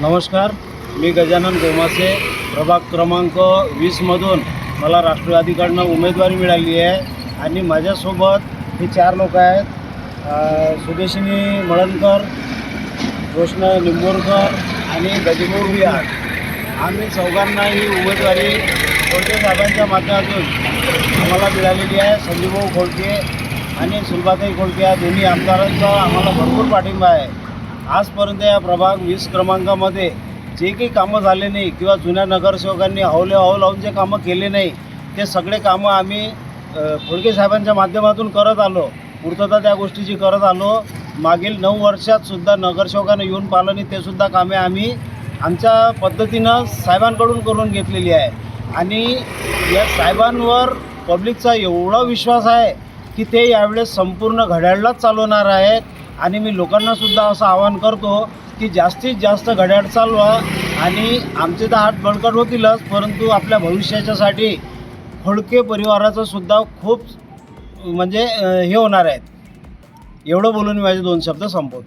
नमस्कार मी गजानन गोमासे. प्रभाग क्रमांक वीसमधून मला राष्ट्रवादीकडनं उमेदवारी मिळाली आहे आणि माझ्यासोबत हे चार लोक आहेत. सुदेशिनी मळणकर कृष्ण निंबोरकर आणि गजिमोर विहार. आम्ही चौघांना ही उमेदवारी खोडके साहेबांच्या माध्यमातून आम्हाला मिळालेली आहे. संजीवभाऊ खोडके आणि सुलभाताई खोडके या दोन्ही आमदारांचा आम्हाला भरपूर पाठिंबा आहे. आजपर्यंत या प्रभाग वीस क्रमांकामध्ये जे काही कामं झाले नाही किंवा जुन्या नगरसेवकांनी हौले हव लावून जे कामं केले नाही ते सगळे कामं आम्ही फुडके साहेबांच्या माध्यमातून करत आलो. पूर्तता त्या गोष्टीची करत आलो. मागील नऊ वर्षात सुद्धा येऊन पाहिलं नाही ते सुद्धा कामे आम्ही आमच्या पद्धतीनं साहेबांकडून करून घेतलेली आहे. आणि या साहेबांवर पब्लिकचा एवढा विश्वास आहे की ते यावेळेस संपूर्ण घड्याळलाच चालवणार आहेत. आणि मी लोकांना सुद्धा असं आवाहन करतो की जास्तीत जास्त घड्याळ चालवा आणि आमचे तर हात बळकट होतीलच परंतु आपल्या भविष्याच्यासाठी फडके परिवाराचं सुद्धा खूप म्हणजे हे होणार आहेत. एवढं बोलून मी माझे दोन शब्द संपवतो.